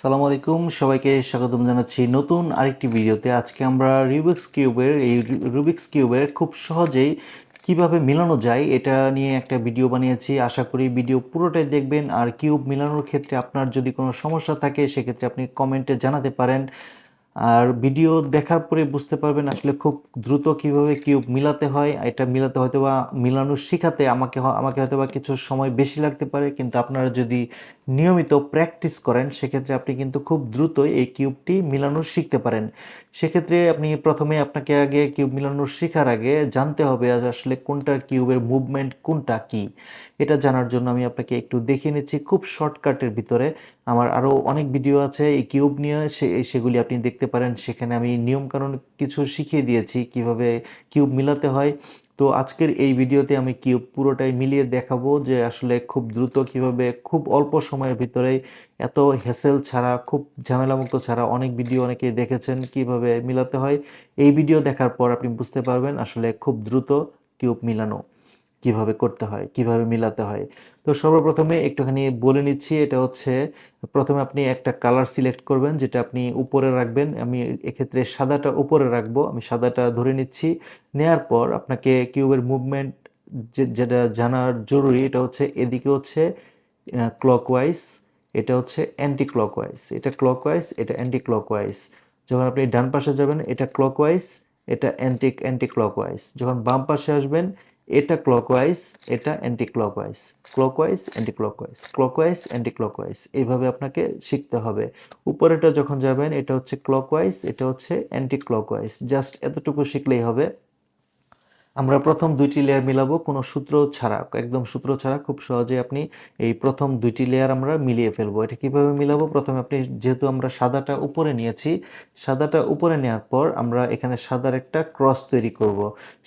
সালামু আলাইকুম, সবাইকে স্বাগতম জানাচ্ছি নতুন আরেকটি ভিডিওতে। আজকে আমরা রুবিক্স কিউবের এই রুবিক্স কিউবের খুব সহজেই কীভাবে মিলানো যায় এটা নিয়ে একটা ভিডিও বানিয়েছি। আশা করি ভিডিও পুরোটাই দেখবেন। আর কিউব মিলানোর ক্ষেত্রে আপনার যদি কোনো সমস্যা থাকে, সেক্ষেত্রে আপনি কমেন্টে জানাতে পারেন। আর ভিডিও দেখার পরে বুঝতে পারবেন আসলে খুব দ্রুত কীভাবে কিউব মিলাতে হয়। এটা মিলাতে হয়তো বা মিলানো শেখাতে আমাকে আমাকে হয়তো বা কিছু সময় বেশি লাগতে পারে। কিন্তু আপনারা যদি নিয়মিত প্র্যাকটিস করেন, সেক্ষেত্রে আপনি কিন্তু খুব দ্রুত এই কিউবটি মিলানো শিখতে পারেন। সেক্ষেত্রে আপনি প্রথমে আপনাকে আগে কিউব মিলানো শেখার আগে জানতে হবে আজ আসলে কোনটা কিউবের মুভমেন্ট কোনটা কি। এটা জানার জন্য আমি আপনাকে একটু দেখিয়ে নিচ্ছি খুব শর্টকাটের ভিতরে। আমার আরও অনেক ভিডিও আছে এই কিউব নিয়ে সেগুলি আপনি দেখতে পারেন, সেখানে আমি নিয়মকানুন কিছু শিখিয়ে দিয়েছি কীভাবে কিউব মিলাতে হয়। তো আজকের এই ভিডিওতে আমি কিউব পুরোটাই মিলিয়ে দেখাবো যে আসলে খুব দ্রুত কীভাবে খুব অল্প সময়ের ভিতরে এত হেসেল ছাড়া, খুব ঝামেলামুক্ত ছাড়া অনেক ভিডিও অনেকে দেখেছেন কীভাবে মিলাতে হয়। এই ভিডিও দেখার পর আপনি বুঝতে পারবেন আসলে খুব দ্রুত কিউব মিলানো কীভাবে করতে হয়, কীভাবে মিলাতে হয়। তো সর্বপ্রথমে একটুখানি বলে নিচ্ছি, এটা হচ্ছে প্রথমে আপনি একটা কালার সিলেক্ট করবেন, যেটা আপনি উপরে রাখবেন। আমি এক্ষেত্রে সাদাটা উপরে রাখব, আমি সাদাটা ধরে নিচ্ছি। নেয়ার পর আপনাকে কিউবের মুভমেন্ট যেটা জানার জরুরি, এটা হচ্ছে এদিকে হচ্ছে ক্লকওয়াইজ এটা হচ্ছে অ্যান্টি ক্লকওয়াইজ এটা ক্লকওয়াইজ এটা অ্যান্টি ক্লকওয়াইজ যখন আপনি ডান পাশে যাবেন, এটা ক্লকওয়াইজ এটা অ্যান্টি অ্যান্টি ক্লকওয়াইজ যখন বাম পাশে আসবেন এটা ক্লকওয়াইজ এটা anti clockwise clockwise anti clockwise clockwise anti clockwise এইভাবে আপনাকে শিখতে হবে। উপরেটা যখন যাবেন, এটা হচ্ছে ক্লকওয়াইজ এটা হচ্ছে অ্যান্টি ক্লকওয়াইজ জাস্ট এতটুকু শিখলেই হবে। আমরা প্রথম দুইটি লেয়ার মিলাবো, কোনো সূত্র ছাড়া, একদম সূত্র ছাড়া খুব সহজে আপনি এই প্রথম দুইটি লেয়ার আমরা মিলিয়ে ফেলব। এটা কীভাবে মিলাবো? প্রথমে আপনি যেহেতু আমরা সাদাটা উপরে নিয়েছি, সাদাটা উপরে নেওয়ার পর আমরা এখানে সাদার একটা ক্রস তৈরি করব।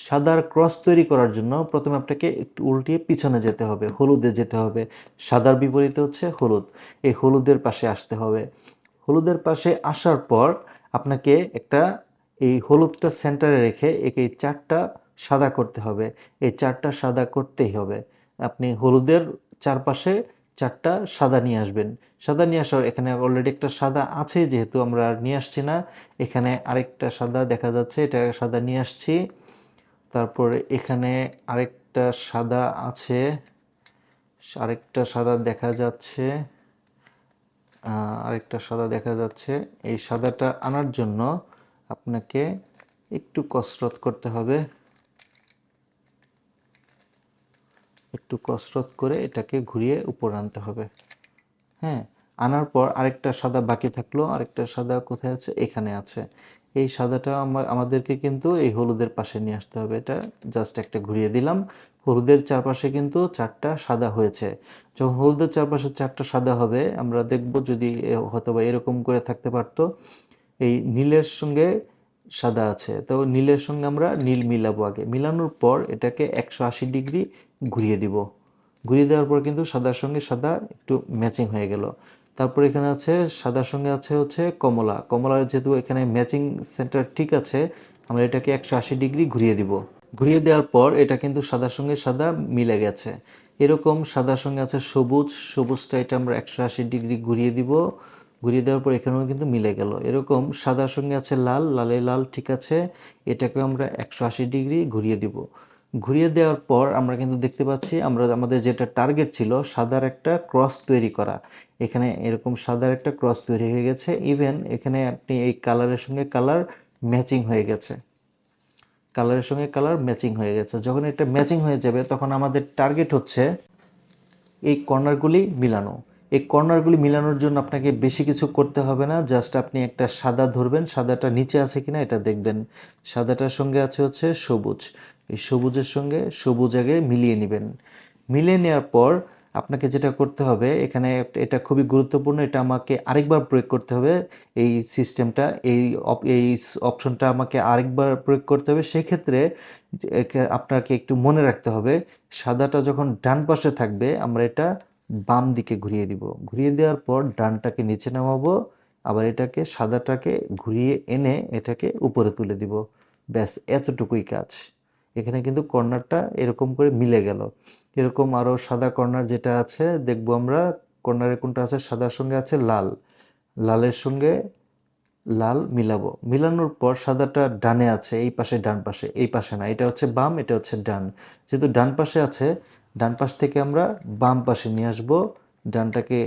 সাদার ক্রস তৈরি করার জন্য প্রথমে আপনাকে একটু উল্টিয়ে পিছনে যেতে হবে, হলুদে যেতে হবে। সাদার বিপরীতে হচ্ছে হলুদ, এই হলুদের পাশে আসতে হবে। হলুদের পাশে আসার পর আপনাকে একটা এই হলুদটা সেন্টারে রেখে একে চারটা সাদা করতে হবে। এই চারটা সাদা করতেই হবে। আপনি হলুদের চারপাশে চারটা সাদা নিয়ে আসবেন। সাদা নিয়ে আসার এখানে অলরেডি একটা সাদা আছে যেহেতু আমরা নিয়ে আসছি না। এখানে আরেকটা সাদা দেখা যাচ্ছে, এটা সাদা নিয়ে আসছি। তারপরে এখানে আরেকটা সাদা আছে। আরেকটা সাদা দেখা যাচ্ছে। আরেকটা সাদা দেখা যাচ্ছে। এই সাদাটা আনার জন্য আপনাকে একটু কসরত করতে হবে। একটু কসরত করে এটাকে ঘুরিয়ে উপর আনতে হবে। হ্যাঁ আনার পর আরেকটা সাদা বাকি থাকল, আরেকটা সাদা কোথায় আছে? এখানে আছে। এই সাদাটা আমা- আমাদেরকে কিন্তু এই হলুদের পাশে নিয়ে আসতে হবে। এটা জাস্ট একটা ঘুরিয়ে দিলাম। হলুদের চারপাশে কিন্তু চারটা সাদা হয়েছে। যখন হলুদের চারপাশে চারটা সাদা হবে, আমরা দেখব যদি হয়তো বা এরকম করে থাকতে পারতো। এই নীলের সঙ্গে সাদা আছে। তো নীলের সঙ্গে আমরা নীল মিলাবো আগে। মিলানোর পর এটাকে একশো আশি ডিগ্রি ঘুরিয়ে দিব। ঘুরিয়ে দেওয়ার পর কিন্তু সাদার সঙ্গে সাদা একটু ম্যাচিং হয়ে গেল। তারপর এখানে আছে, সাদার সঙ্গে আছে হচ্ছে কমলা। কমলা যেহেতু এখানে ম্যাচিং সেন্টার ঠিক আছে, আমরা এটাকে একশো আশি ডিগ্রি ঘুরিয়ে দিব। ঘুরিয়ে দেওয়ার পর এটা কিন্তু সাদার সঙ্গে সাদা মিলে গেছে। এরকম সাদার সঙ্গে আছে সবুজ, সবুজটা এটা আমরা একশো আশি ডিগ্রি ঘুরিয়ে দিব। ঘুরিয়ে দেওয়ার পর এখানেও কিন্তু মিলে গেল। এরকম সাদার সঙ্গে আছে লাল লালে লাল ঠিক আছে এটাকে আমরা একশো আশি ডিগ্রি ঘুরিয়ে দিব। ঘুরিয়ে দেওয়ার পর আমরা কিন্তু দেখতে পাচ্ছি, আমরা আমাদের যেটা টার্গেট ছিল সাদার একটা ক্রস তৈরি করা। এখানে এরকম সাদার একটা ক্রস তৈরি হয়ে গেছে। ইভেন এখানে আপনি এই কালারের সঙ্গে কালার ম্যাচিং হয়ে গেছে। কালারের সঙ্গে কালার ম্যাচিং হয়ে গেছে। যখন এটা ম্যাচিং হয়ে যাবে, তখন আমাদের টার্গেট হচ্ছে এই কর্নারগুলি মিলানো। এই কর্নারগুলি মিলানোর জন্য আপনাকে বেশি কিছু করতে হবে না। জাস্ট আপনি একটা সাদা ধরবেন। সাদাটা নিচে আছে কিনা এটা দেখবেন। সাদাটার সঙ্গে আছে হচ্ছে সবুজ। এই সবুজের সঙ্গে সবুজ আগে মিলিয়ে নেবেন। মিলিয়ে নেওয়ার পর আপনাকে যেটা করতে হবে, এখানে এটা খুবই গুরুত্বপূর্ণ, এটা আমাকে আরেকবার প্রয়োগ করতে হবে। এই সিস্টেমটা, এই এই অপশনটা আমাকে আরেকবার প্রয়োগ করতে হবে। সেক্ষেত্রে আপনাকে একটু মনে রাখতে হবে, সাদাটা যখন ডান পাশে থাকবে, আমরা এটা বাম দিকে ঘুরিয়ে দিব। ঘুরিয়ে দেওয়ার পর ডানটাকে নিচে নামাবো, আবার এটাকে, সাদাটাকে ঘুরিয়ে এনে এটাকে উপরে তুলে দিব। ব্যাস, এতটুকুই কাজ। এখানে কিন্তু কর্নারটা এরকম করে মিলে গেল। এরকম আরও সাদা কর্নার যেটা আছে, দেখব আমরা, কর্নারে কোনটা আছে? সাদার সঙ্গে আছে লাল। লালের সঙ্গে লাল মিলাবো। মিলানোর পর সাদাটা ডানে আছে, এই পাশে, ডান পাশে। এই পাশে না, এটা হচ্ছে বাম, এটা হচ্ছে ডান। যেহেতু ডান পাশে আছে, ডান পাশ থেকে আমরা বাম পাশে নিয়ে আসব। ডানটাকে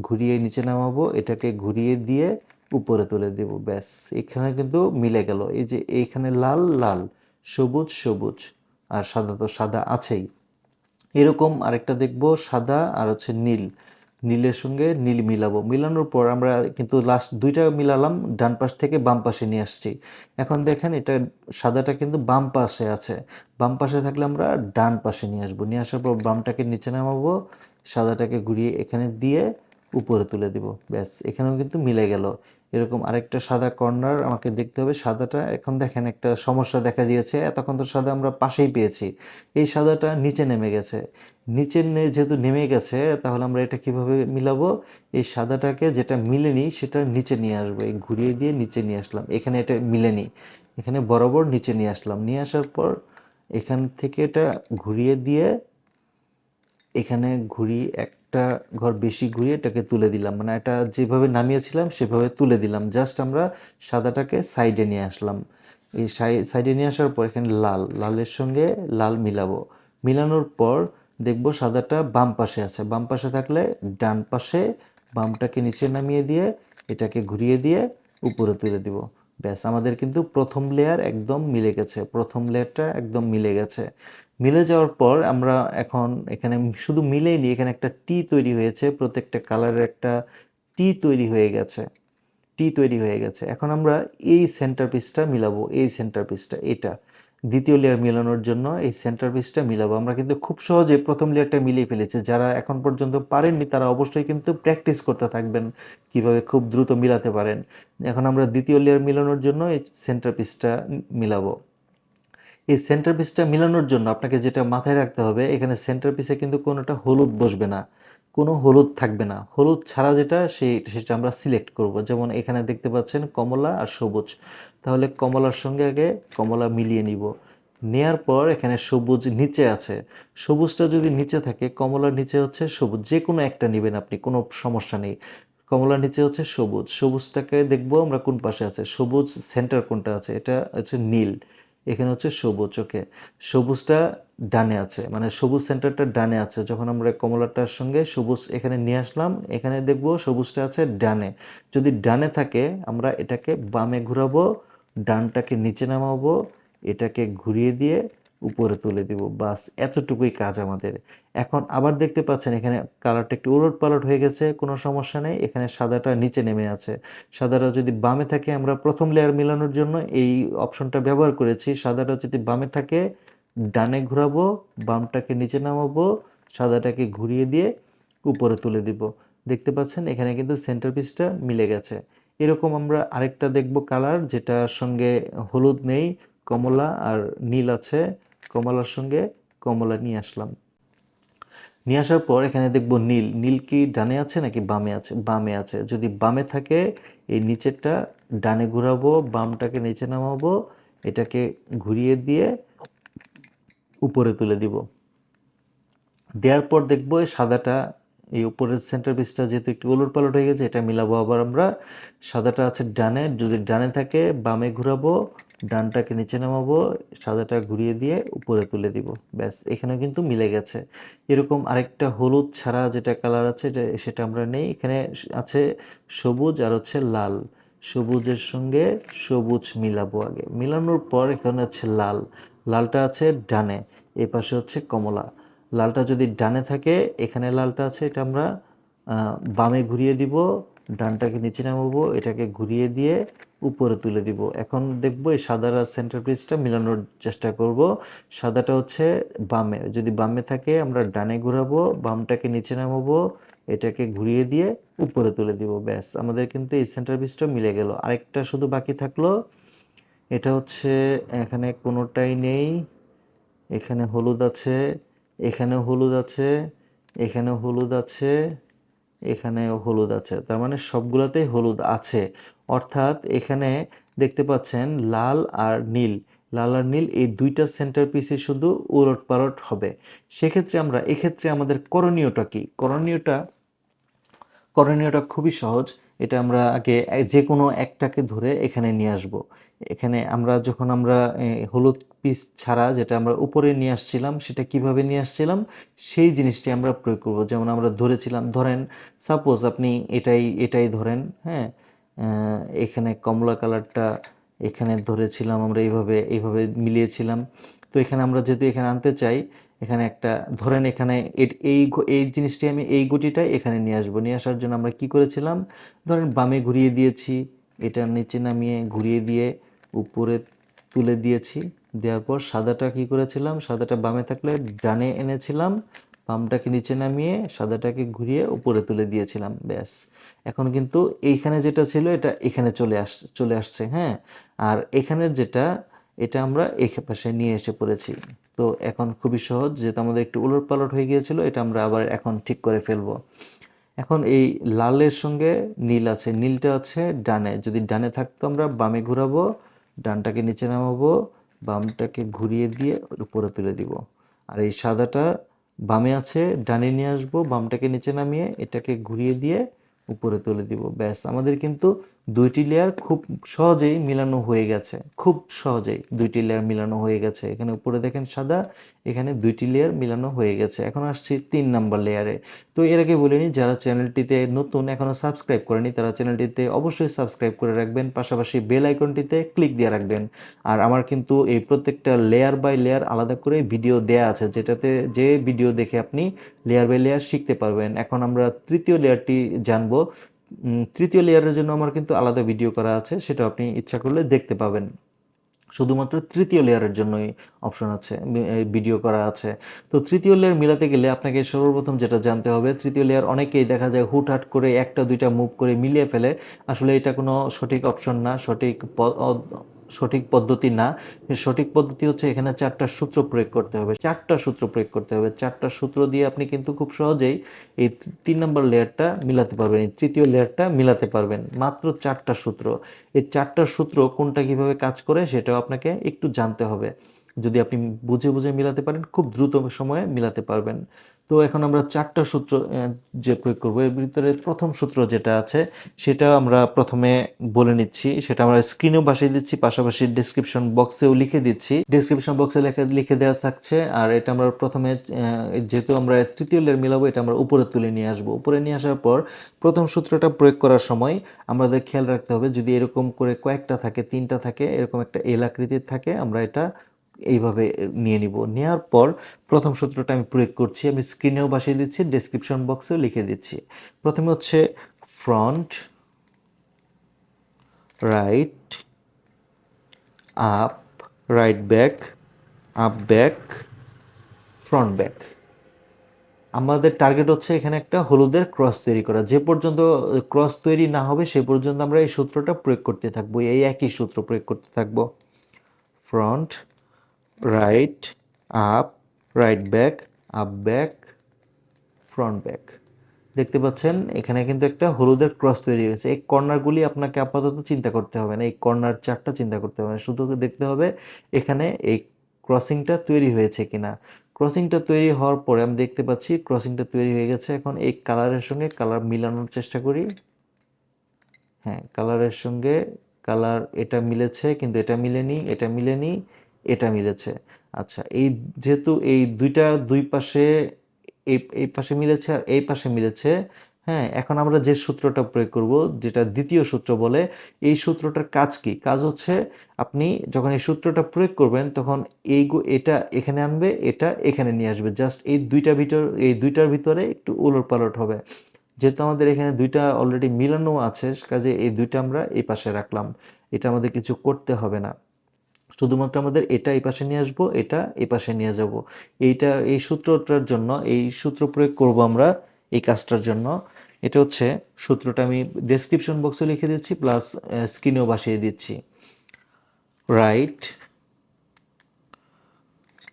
ঘুরিয়ে নিচে নামাবো, এটাকে ঘুরিয়ে দিয়ে উপরে তুলে দেব, ব্যাস। এখানে কিন্তু মিলে গেল। এই যে, এইখানে লাল লাল। সবুজ সবুজ, আর সাদা তো সাদা আছেই। এরকম আরেকটা দেখব, সাদা আর হচ্ছে নীল। নীলের সঙ্গে নীল মিলাবো। মিলানোর পর আমরা কিন্তু লাস্ট দুইটা মিলালাম, ডান পাশ থেকে বাম পাশে নিয়ে আসছি। এখন দেখেন এটা সাদাটা কিন্তু বাম পাশে আছে। বাম পাশে থাকলে আমরা ডান পাশে নিয়ে আসব। নিয়ে আসার পর বামটাকে নিচে নামাবো, সাদাটাকে ঘুরিয়ে এখানে দিয়ে উপরে তুলে দিব। ব্যাস, এখানেও কিন্তু মিলে গেল। এরকম আরেকটা সাদা কর্নার আমাকে দেখতে হবে। সাদাটা, এখন দেখেন একটা সমস্যা দেখা দিয়েছে। এতক্ষণ তো সাদা আমরা পাশেই পেয়েছি। এই সাদাটা নিচে নেমে গেছে। নিচে যেহেতু নেমে গেছে, তাহলে আমরা এটা কীভাবে মিলাবো? এই সাদাটাকে যেটা মিলেনি, সেটা নিচে নিয়ে আসব। এই ঘুরিয়ে দিয়ে নিচে নিয়ে আসলাম। এখানে এটা মিলেনি। এখানে বরাবর নিচে নিয়ে আসলাম। নিয়ে আসার পর এখান থেকে এটা ঘুরিয়ে দিয়ে এখানে ঘুরিয়ে একটা ঘর বেশি ঘুরিয়ে এটাকে তুলে দিলাম। মানে এটা যেভাবে নামিয়েছিলাম, সেভাবে তুলে দিলাম। জাস্ট আমরা সাদাটাকে সাইডে নিয়ে আসলাম। এই সাইডে নিয়ে আসার পর এখানে লাল, লালের সঙ্গে লাল মিলাবো। মিলানোর পর দেখব সাদাটা বাম পাশে আছে। বাম পাশে থাকলে ডান পাশে বামটাকে নিচে নামিয়ে দিয়ে এটাকে ঘুরিয়ে দিয়ে উপরে তুলে দিব। ব্যাস, আমাদের কিন্তু প্রথম লেয়ার একদম মিলে গেছে, প্রথম লেয়ারটা একদম মিলে গেছে। মিলে যাওয়ার পর আমরা এখন এখানে শুধু মিলেই নি এখানে একটা টি তৈরি হয়েছে, প্রত্যেকটা কালারের একটা টি তৈরি হয়ে গেছে টি তৈরি হয়ে গেছে। এখন আমরা এই সেন্টার পিসটা মিলাবো, এই সেন্টার পিসটা এটা। দ্বিতীয় লেয়ার মেলানোর জন্য এই সেন্টার পিসটা মিলাবো। আমরা কিন্তু খুব সহজে প্রথম লেয়ারটা মিলিয়ে ফেলেছি। যারা এখন পর্যন্ত পারেননি, তারা অবশ্যই কিন্তু প্র্যাকটিস করতে থাকবেন কীভাবে খুব দ্রুত মিলাতে পারেন। এখন আমরা দ্বিতীয় লেয়ার মিলানোর জন্য এই সেন্টার পিসটা মিলাবো। এই সেন্টার পিসটা মিলানোর জন্য আপনাকে যেটা মাথায় রাখতে হবে, এখানে সেন্টার পিসে কিন্তু কোনোটা হলুদ বসবে না। কোনো হলুদ থাকবে না। হলুদ ছাড়া যেটা, সেই সেটা আমরা সিলেক্ট করব। যেমন এখানে দেখতে পাচ্ছেন কমলা আর সবুজ। তাহলে কমলার সঙ্গে আগে কমলা মিলিয়ে নিব। নেয়ার পর এখানে সবুজ নিচে আছে। সবুজটা যদি নিচে থাকে, কমলার নিচে হচ্ছে সবুজ। যে কোনো একটা নেবেন আপনি, কোনো সমস্যা নেই। কমলার নিচে হচ্ছে সবুজ। সবুজটাকে দেখব আমরা কোন পাশে আছে। সবুজ সেন্টার কোনটা আছে? এটা হচ্ছে নীল। এখানে হচ্ছে সবুজ, ওকে? সবুজটা ডানে আছে মানে সবুজ সেন্টারটা ডানে আছে। যখন আমরা কমলাটার সঙ্গে সবুজ এখানে নিয়ে আসলাম, এখানে দেখব সবুজটা আছে ডানে। যদি ডানে থাকে, আমরা এটাকে বামে ঘুরাবো, ডানটাকে নিচে নামাবো, এটাকে ঘুরিয়ে দিয়ে উপরে তুলে দিব। বাস, এতটুকুই কাজ আমাদের। এখন আবার দেখতে পাচ্ছেন এখানে কালারটা একটু উলট পালট হয়ে গেছে, কোনো সমস্যা নেই। এখানে সাদাটা নিচে নেমে আছে। সাদাটা যদি বামে থাকে, আমরা প্রথম লেয়ার মেলানোর জন্য এই অপশনটা ব্যবহার করেছি। সাদাটা যদি বামে থাকে, ডানে ঘোরাবো, বামটাকে নিচে নামাবো, সাদাটাকে ঘুরিয়ে দিয়ে উপরে তুলে দিব। দেখতে পাচ্ছেন, এখানে কিন্তু সেন্টার পিসটা মিলে গেছে। এরকম আমরা আরেকটা দেখব কালার, যেটার সঙ্গে হলুদ নেই, কমলা আর নীল আছে। কমলার সঙ্গে কমলা নিয়ে আসলাম। নিয়ে আসার পর এখানে দেখব নীল। নীল কি ডানে আছে নাকি বামে আছে? বামে আছে। যদি বামে থাকে, এই নিচেরটা ডানে ঘুরাবো, বামটাকে নিচে নামাবো, এটাকে ঘুরিয়ে দিয়ে উপরে তুলে দিব। দেওয়ার পর দেখব এই সাদাটা এই উপরের সেন্টার পিসটা যেহেতু একটু ওলট পালট হয়ে গেছে, এটা মিলাবো আবার আমরা। সাদাটা আছে ডানে, যদি ডানে থাকে, বামে ঘুরাবো, ডানটাকে নিচে নামাবো, সাদাটা ঘুরিয়ে দিয়ে উপরে তুলে দিব। ব্যাস এখানে কিন্তু মিলে গেছে। এরকম আরেকটা হলুদ ছাড়া যেটা কালার আছে সেটা আমরা নেই। এখানে আছে সবুজ আর হচ্ছে লাল। সবুজের সঙ্গে সবুজ মিলাবো আগে। মিলানোর পর এখানে হচ্ছে লাল। লালটা আছে ডানে এ পাশে হচ্ছে কমলা। লালটা যদি ডানে থাকে, এখানে লালটা আছে, এটা আমরা বামে ঘুরিয়ে দিব, ডানটাকে নিচে নামাবো, এটাকে ঘুরিয়ে দিয়ে উপরে তুলে দিব। এখন দেখব এই সাদার আর সেন্টার পিসটা মিলানোর চেষ্টা করব। সাদাটা হচ্ছে বামে, যদি বামে থাকে, আমরা ডানে ঘুরাবো, বামটাকে নিচে নামাবো, এটাকে ঘুরিয়ে দিয়ে উপরে তুলে দিব, ব্যাস। আমাদের কিন্তু এই সেন্টার পিসটা মিলে গেল। আরেকটা শুধু বাকি থাকল, এটা হচ্ছে, এখানে কোনোটাই নেই, এখানে হলুদ আছে এখানেও হলুদ আছে, এখানে হলুদ আছে এখানেও হলুদ আছে। তার মানে সবগুলোতেই হলুদ আছে। অর্থাৎ এখানে দেখতে পাচ্ছেন লাল আর নীল। লাল আর নীল, এই দুইটা সেন্টার পিসে শুধু উলট পালট হবে। সেক্ষেত্রে আমরা, এক্ষেত্রে আমাদের করণীয়টা কি? করণীয়টা করণীয়টা খুবই সহজ। এটা আমরা আগে যে কোনো একটাকে ধরে এখানে নিয়ে আসব। এখানে আমরা, যখন আমরা হলুদ পিস ছাড়া যেটা আমরা উপরে নিয়ে আসছিলাম, সেটা কীভাবে নিয়ে আসছিলাম? সেই জিনিসটি আমরা প্রয়োগ করব। যেমন আমরা ধরেছিলাম, ধরেন সাপোজ আপনি এটাই এটাই ধরেন হ্যাঁ? এখানে কমলা কালারটা এখানে ধরেছিলাম, আমরা এইভাবে এইভাবে মিলিয়েছিলাম। তো এখানে আমরা যেহেতু এখানে আনতে চাই, এখানে একটা, ধরেন এখানে এই এই জিনিসটি আমি এই গুটিটাই এখানে নিয়ে আসব। নিয়ে আসার জন্য আমরা কি করেছিলাম? ধরেন বামে ঘুরিয়ে দিয়েছি, এটা নিচে নামিয়ে ঘুরিয়ে দিয়ে উপরে তুলে দিয়েছি। দেওয়ার পর সাদাটা কি করেছিলাম? সাদাটা বামে থাকলে ডানে এনেছিলাম, বামটাকে নিচে নামিয়ে সাদাটাকে ঘুরিয়ে উপরে তুলে দিয়েছিলাম, ব্যাস। এখন কিন্তু এইখানে যেটা ছিল, এটা এখানে চলে আস, চলে আসছে হ্যাঁ? আর এখানের যেটা, এটা আমরা এই পাশে নিয়ে এসে পড়েছি। তো এখন খুবই সহজ, যেহেতু আমাদের একটু উলট পালট হয়ে গিয়েছিল, এটা আমরা আবার এখন ঠিক করে ফেলব। এখন এই লালের সঙ্গে নীল আছে, নীলটা আছে ডানে। যদি ডানে থাকতো আমরা বামে ঘুরাবো, ডানটাকে নিচে নামাবো বামটাকে ঘুরিয়ে দিয়ে উপরে তুলে দিব। আর এই সাদাটা বামে আছে, ডানে নিয়ে আসব, বামটাকে নিচে নামিয়ে এটাকে ঘুরিয়ে দিয়ে উপরে তুলে দিব। ব্যাস, আমাদের কিন্তু দুইটি লেয়ার খুব সহজেই মিলানো হয়ে গেছে। খুব সহজেই দুইটি লেয়ার মিলানো হয়ে গেছে। এখানে উপরে দেখেন সাদা, এখানে দুইটি লেয়ার মিলানো হয়ে গেছে। এখন আসছি তিন নাম্বার লেয়ারে তো এর আগে বলিনি, যারা চ্যানেলটিতে নতুন এখনও সাবস্ক্রাইব করেনি, তারা চ্যানেলটিতে অবশ্যই সাবস্ক্রাইব করে রাখবেন। পাশাপাশি বেল আইকনটিতে ক্লিক দিয়ে রাখবেন। আর আমার কিন্তু এই প্রত্যেকটা লেয়ার বাই লেয়ার আলাদা করে ভিডিও দেয়া আছে, যেটাতে যে ভিডিও দেখে আপনি লেয়ার বাই লেয়ার শিখতে পারবেন। এখন আমরা তৃতীয় লেয়ারটি জানব। তৃতীয় লেয়ারের জন্য আমার কিন্তু আলাদা ভিডিও করা আছে, সেটা আপনি ইচ্ছা করলে দেখতে পাবেন। শুধুমাত্র তৃতীয় লেয়ারের জন্যই অপশন আছে ভিডিও করা আছে। তো তৃতীয় লেয়ার মিলাতে গেলে আপনাকে সর্বপ্রথম যেটা জানতে হবে, তৃতীয় লেয়ার অনেকেই দেখা যায় হুটহাট করে একটা দুইটা মুভ করে মিলিয়ে ফেলে। আসলে এটা কোনো সঠিক অপশন না, সঠিক সঠিক পদ্ধতি না, সঠিক পদ্ধতি হচ্ছে এখানে চারটা সূত্র প্রয়োগ করতে হবে। চারটা সূত্র প্রয়োগ করতে হবে। চারটা সূত্র দিয়ে আপনি কিন্তু খুব সহজেই এই তিন নম্বর লেয়ারটা মিলাতে পারবেন, এই তৃতীয় লেয়ারটা মিলাতে পারবেন। মাত্র চারটা সূত্র। এই চারটা সূত্র কোনটা কীভাবে কাজ করে সেটাও আপনাকে একটু জানতে হবে। যদি আপনি বুঝে বুঝে মিলাতে পারেন, খুব দ্রুত সময়ে মিলাতে পারবেন। তো এখন আমরা চারটা সূত্র যে প্রয়োগ করব। এর ভিতরে প্রথম সূত্র যেটা আছে, সেটা আমরা প্রথমে বলে নিচ্ছি, সেটা আমরা স্ক্রিনেও বাসিয়ে দিচ্ছি, পাশাপাশি ডিসক্রিপশন বক্সেও লিখে দিচ্ছি। ডিসক্রিপশন বক্সে লিখে লিখে দেওয়া থাকছে, আর এটা আমরা প্রথমে যেহেতু আমরা তৃতীয় লেয়ার মিলাবো, এটা আমরা উপরে তুলে নিয়ে আসব। উপরে নিয়ে আসার পর প্রথম সূত্রটা প্রয়োগ করার সময় আমাদের খেয়াল রাখতে হবে, যদি এরকম করে কয়েকটা থাকে, তিনটা থাকে, এরকম একটা এল আকৃতির থাকে, আমরা এটা এইভাবে নিয়ে নিব। নেওয়ার পর প্রথম সূত্রটা আমি প্রয়োগ করছি, আমি স্ক্রিনেও বাসিয়ে দিচ্ছি ডেসক্রিপশন বক্সেও লিখে দিচ্ছি। প্রথমে হচ্ছে front right up right back up back front back আমাদের টার্গেট হচ্ছে এখানে একটা হলুদের ক্রস তৈরি করা। যে পর্যন্ত ক্রস তৈরি না হবে, সে পর্যন্ত আমরা এই সূত্রটা প্রয়োগ করতে থাকব। এই একই সূত্র প্রয়োগ করতে থাকব। Front right up right back up back front back দেখতে পাচ্ছেন, এখানে কিন্তু একটা হলুদের ক্রস তৈরি হয়েছে। এই কর্নারগুলি আপনাকে আপাতত চিন্তা করতে হবে না, এই কর্নার চারটা চিন্তা করতে হবে না। শুধু দেখতে হবে এখানে এই ক্রসিংটা তৈরি হয়েছে কিনা। ক্রসিংটা তৈরি হওয়ার পরে আমি দেখতে পাচ্ছি ক্রসিংটা তৈরি হয়ে গেছে। এখন এই কালারের সঙ্গে কালার মিলানোর চেষ্টা করি। হ্যাঁ কালারের সঙ্গে কালার এটা মিলেছে, কিন্তু এটা মিলেনি এটা মিলেনি। এটা মিলেছে। আচ্ছা এই যেহেতু এই দুইটা দুই পাশে এই এই পাশে মিলেছে আর এই পাশে মিলেছে হ্যাঁ এখন আমরা যে সূত্রটা প্রয়োগ করব, যেটা দ্বিতীয় সূত্র বলে, এই সূত্রটার কাজ কি? কাজ হচ্ছে আপনি যখন এই সূত্রটা প্রয়োগ করবেন, তখন এই এটা এখানে আনবে, এটা এখানে নিয়ে আসবে। জাস্ট এই দুইটা ভিতর, এই দুইটার ভিতরে একটু উলট পালট হবে। যেহেতু আমাদের এখানে দুইটা অলরেডি মিলানো আছে, কাজে এই দুইটা আমরা এই পাশে রাখলাম। এটা আমাদের কিছু করতে হবে না। শুধুমাত্র আমাদের এটা এই পাশে নিয়ে আসব, এটা এই পাশে নিয়ে যাব। এইটা, এই সূত্রটার জন্য, এই সূত্র প্রয়োগ করব আমরা এই কাজটার জন্য। এটা হচ্ছে সূত্রটা আমি ডেসক্রিপশন বক্সে লিখে দিচ্ছি প্লাস স্ক্রিনেও বাসিয়ে দিচ্ছি। Right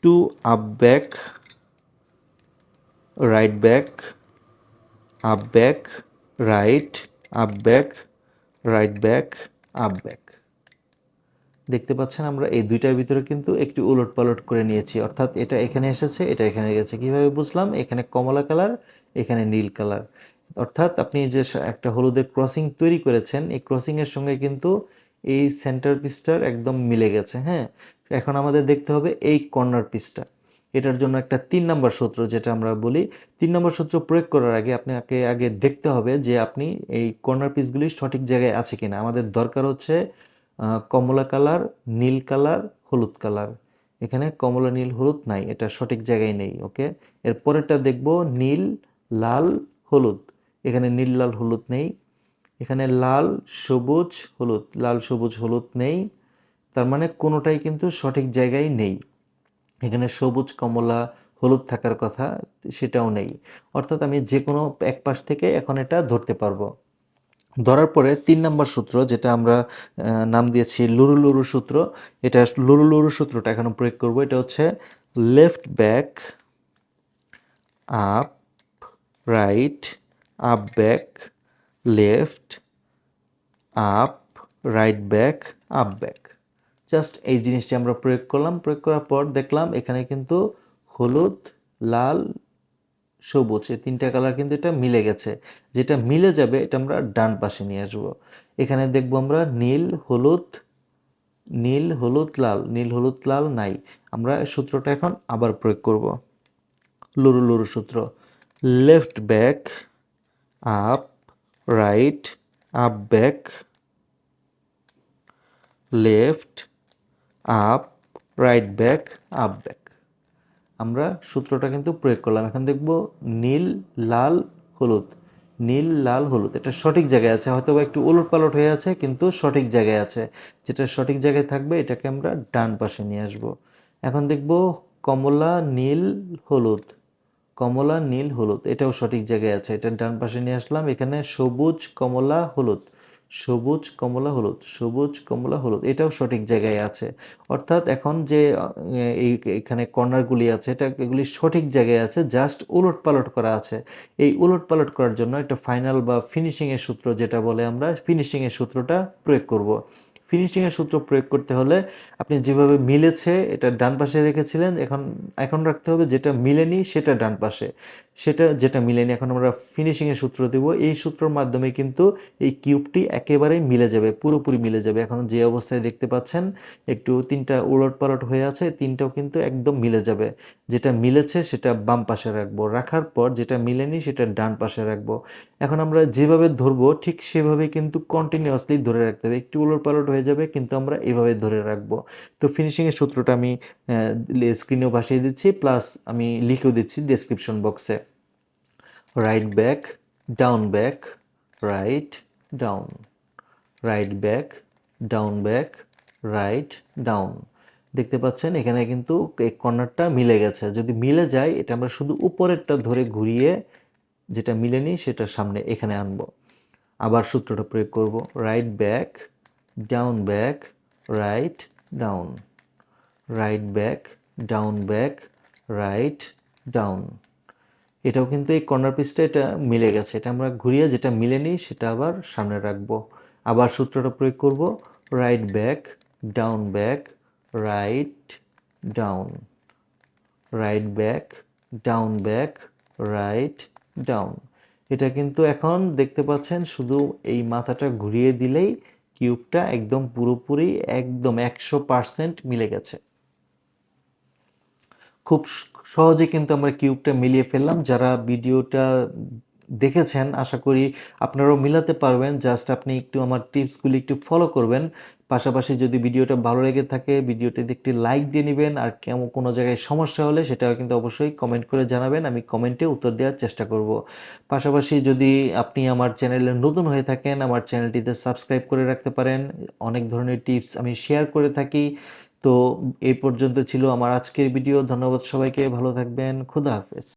to up back right back up back right up back right back up back দেখতে পাচ্ছেন আমরা এই দুইটার ভিতরে কিন্তু একটু উলট পালট করে নিয়েছি। অর্থাৎ এটা এখানে এসেছে, এটা এখানে গেছে। কীভাবে বুঝলাম? এখানে কমলা কালার, এখানে নীল কালার। অর্থাৎ আপনি যে একটা হলুদের ক্রসিং তৈরি করেছেন, এই ক্রসিংয়ের সঙ্গে কিন্তু এই সেন্টার পিসটার একদম মিলে গেছে হ্যাঁ? এখন আমাদের দেখতে হবে এই কর্নার পিসটা এটার জন্য একটা তিন নম্বর সূত্র যেটা আমরা বলি। তিন নম্বর সূত্র প্রয়োগ করার আগে আপনাকে আগে দেখতে হবে যে আপনি এই কর্নার পিসগুলি সঠিক জায়গায় আছে কিনা। আমাদের দরকার হচ্ছে কমলা কালার, নীল কালার, হলুদ কালার। এখানে কমলা, নীল, হলুদ নাই, এটা সঠিক জায়গায় নেই, ওকে? এর পরেরটা দেখব, নীল, লাল, হলুদ। এখানে নীল, লাল, হলুদ নেই। এখানে লাল, সবুজ, হলুদ। লাল, সবুজ, হলুদ নেই। তার মানে কোনোটাই কিন্তু সঠিক জায়গায় নেই। এখানে সবুজ, কমলা, হলুদ থাকার কথা, সেটাও নেই। অর্থাৎ আমি যে কোনো এক পাশ থেকে এখন এটা ধরতে পারব। ধরার পরে তিন নম্বর সূত্র, যেটা আমরা নাম দিয়েছি লুরু লুরু সূত্র। এটা লুরু লুরু সূত্রটা এখন প্রয়োগ করব। এটা হচ্ছে left back up right up back left up right back up back just এই জিনিসটি আমরা প্রয়োগ করলাম। প্রয়োগ করার পর দেখলাম এখানে কিন্তু হলুদ, লাল সবুজ, এই তিনটা কালার কিন্তু এটা মিলে গেছে। যেটা মিলে যাবে, এটা আমরা ডান পাশে নিয়ে আসব। এখানে দেখব আমরা নীল, হলুদ নীল, হলুদ, লাল, নীল, হলুদ, লাল, নাই। আমরা সূত্রটা এখন আবার প্রয়োগ করব। লুরু লুরু সূত্র। Left back up right up back left up right back up back আমরা সূত্রটা কিন্তু প্রয়োগ করলাম। এখন দেখব নীল, লাল, হলুদ। নীল, লাল, হলুদ। এটা সঠিক জায়গায় আছে। হয়তো একটু উলট পালট হয়ে আছে, কিন্তু সঠিক জায়গায় আছে। যেটা সঠিক জায়গায় থাকবে, এটাকে আমরা ডান পাশে নিয়ে আসব। এখন দেখব কমলা, নীল, হলুদ। কমলা, নীল, হলুদ। এটাও সঠিক জায়গায় আছে। এটা ডান পাশে নিয়ে আসলাম। এখানে সবুজ, কমলা, হলুদ। সবুজ, কমলা, হলুদ, সবুজ, কমলা, হলুদ, এটাও সঠিক জায়গায় আছে। অর্থাৎ এখন যে এই এখানে কর্নারগুলি আছে, এটা এগুলি সঠিক জায়গায় আছে, জাস্ট উলট পালট করা আছে। এই উলট পালট করার জন্য একটা ফাইনাল বা ফিনিশিংয়ের সূত্র যেটা বলে আমরা, ফিনিশিংয়ের সূত্রটা প্রয়োগ করব। ফিনিশিংয়ের সূত্র প্রয়োগ করতে হলে আপনি যেভাবে মিলেছে, এটা ডান পাশে রেখেছিলেন, এখন এখন রাখতে হবে যেটা মিলেনি, সেটা ডান পাশে। সেটা যেটা মিলেনি, এখন আমরা ফিনিশিংয়ের সূত্র দেব। এই সূত্রের মাধ্যমে কিন্তু এই কিউবটি একেবারেই মিলে যাবে, পুরোপুরি মিলে যাবে। এখন যে অবস্থায় দেখতে পাচ্ছেন, একটু তিনটা উলট পালট হয়ে আছে, তিনটাও কিন্তু একদম মিলে যাবে। যেটা মিলেছে সেটা বাম পাশে রাখব। রাখার পর যেটা মিলেনি সেটা ডান পাশে রাখব। এখন আমরা যেভাবে ধরবো, ঠিক সেভাবে কিন্তু কন্টিনিউয়াসলি ধরে রাখতে হবে। একটু উলট পালট হয়ে যাবে, কিন্তু আমরা এভাবে ধরে রাখব। তো ফিনিশিংয়ের সূত্রটা আমি স্ক্রিনেও ভাসিয়ে দিচ্ছি প্লাস আমি লিখেও দিচ্ছি ডেসক্রিপশন বক্সে right back down back right down right back down back right down দেখতে পাচ্ছেন, এখানে কিন্তু এই কর্নারটা মিলে গেছে। যদি মিলে যায়, এটা আমরা শুধু উপরেরটা ধরে ঘুরিয়ে যেটা মিলেনি, সেটা সামনে এখানে আনব। আবার সূত্রটা প্রয়োগ করব। Right back down back right down right back down back right down এটাও কিন্তু এই কর্নার পিসটা এটা মিলে গেছে। এটা আমরা ঘুরিয়ে যেটা মিলেনি সেটা আবার সামনে রাখব। আবার সূত্রটা প্রয়োগ করব right back down back right down right back down back right down এটা কিন্তু এখন দেখতে পাচ্ছেন, শুধু এই মাথাটা ঘুরিয়ে দিলেই কিউবটা একদম পুরোপুরি, একদম একশো পার্সেন্ট মিলে গেছে। খুব সহজে কিন্তু আমরা কিউবটা মিলিয়ে ফেললাম। যারা ভিডিওটা দেখেছেন, আশা করি আপনারাও মিলাতে পারবেন। জাস্ট আপনি একটু আমার টিপসগুলি একটু ফলো করবেন। পাশাপাশি যদি ভিডিওটা ভালো লেগে থাকে, ভিডিওটিতে একটি লাইক দিয়ে নেবেন। আর কেমন কোনো জায়গায় সমস্যা হলে সেটাও কিন্তু অবশ্যই কমেন্ট করে জানাবেন। আমি কমেন্টে উত্তর দেওয়ার চেষ্টা করব। পাশাপাশি যদি আপনি আমার চ্যানেলে নতুন হয়ে থাকেন, আমার চ্যানেলটিতে সাবস্ক্রাইব করে রাখতে পারেন। অনেক ধরনের টিপস আমি শেয়ার করে থাকি। তো এই পর্যন্ত ছিল আমার আজকের ভিডিও। ধন্যবাদ সবাইকে ভালো থাকবেন খুদা হাফেজ।